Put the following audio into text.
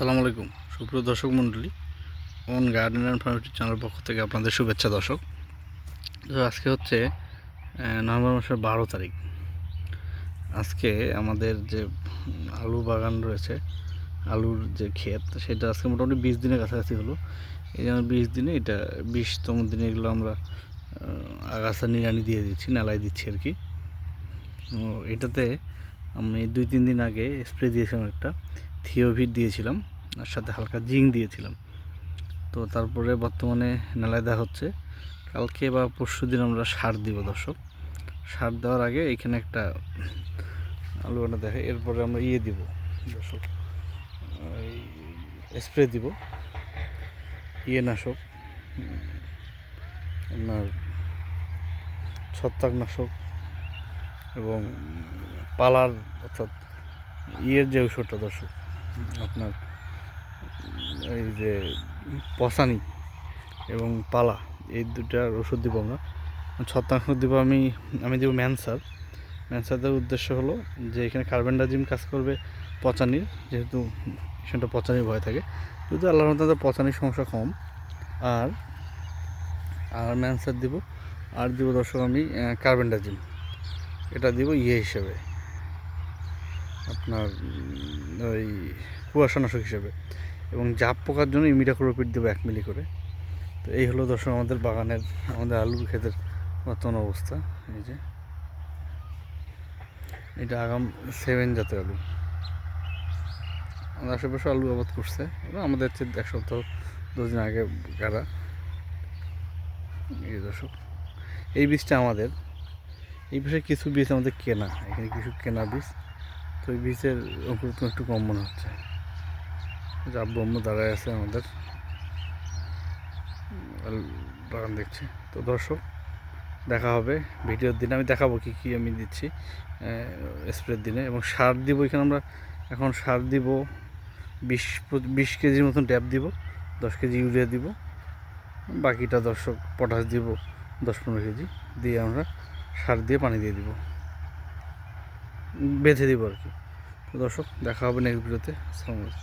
আসসালামু আলাইকুম। সুপ্রিয় দর্শক মণ্ডলী own garden and farm channel পক্ষ থেকে আপনাদের শুভেচ্ছা দর্শক। তো আজকে হচ্ছে নভেম্বর মাসের বারো তারিখ। আজকে আমাদের যে আলু বাগান রয়েছে, আলুর যে ক্ষেত, সেটা আজকে মোটামুটি বিশ দিনের কাছাকাছি হলো। এই জন্য বিশ দিনে এটা, বিশতম দিনে এগুলো আমরা আগাছা নিড়ানি দিয়ে দিচ্ছি নালাই দিচ্ছি আর কি। এটাতে আমি দুই তিন দিন আগে স্প্রে দিয়েছিলাম একটা। থিওভিট দিয়েছিলাম, আর সাথে হালকা জিঙ্ক দিয়েছিলাম। তো তারপরে বর্তমানে নালায় দেওয়া হচ্ছে। কালকে বা পরশু দিন আমরা সার দিব, দর্শক। সার দেওয়ার আগে এখানে একটা আলু আনা দেখে এরপরে আমরা ইয়ে দিব, দর্শক। স্প্রে দিব। ইয়ে নাশক আপনার ছত্রাকনাশক এবং পালার অর্থাৎ ইয়ের যে ঔষধটা, দর্শক। আপনার এই যে পসানি এবং পালা, এই দুটার ওষুধ দিব আমরা। ছত্রাংশ দিব আমি আমি দেবো ম্যানসার। ম্যানসারদের উদ্দেশ্য হলো যে এখানে কার্বেন্ডাজিম কাজ করবে পচানির, যেহেতু সেটা পচানির ভয় থাকে। যদি আল্লাহর মতো পচানির সমস্যা কম। আর আর ম্যানসার দিব, আর দিব দর্শক আমি কার্বেন্ডাজিম এটা দিব ইয়ে হিসেবে। আপনার ওই কুয়াশানাশক হিসেবে। এবং জাপ পোকার জন্য ইমিডাক্লোপিড দেবো এক মিলি করে। তো এই হলো দর্শক আমাদের বাগানের, আমাদের আলুর ক্ষেতের বর্তমান অবস্থা। এই যে। এটা আগাম সেভেন জাতের আলু। আমাদের আশেপাশে আলু আবাদ করছে। ওরা আমাদের চেয়ে এক সপ্তাহ, দশ দিন আগে গাড়া। এই দর্শক। এই বীজটা আমাদের। এই বিষয়ে কিছু বীজ আমাদের কেনা। এখানে কিছু কেনা বীজ। তো এই বীজের অঙ্কুরোত্তম একটু কম মনে হচ্ছে। যা ব্রহ্ম দাঁড়ায় আছে আমাদের। বাগান দেখছি। তো দর্শক, দেখা হবে ভিডিওর দিনে। আমি দেখাবো কি কি আমি দিচ্ছি স্প্রের দিনে। এবং সার দিব এখানে আমরা। এখন সার দিব, বিশ বিশ কেজির মতন ট্যাপ দিব, দশ কেজি ইউরিয়া দিব। বাকিটা দর্শক পটাশ দিব, দশ পনেরো কেজি। দিয়ে আমরা সার দিয়ে পানি দিয়ে দিব। বেঁধে দিব আর কি। দর্শক দেখা হবে নেক্সট ভিডিওতে আসসালামু আলাইকুম।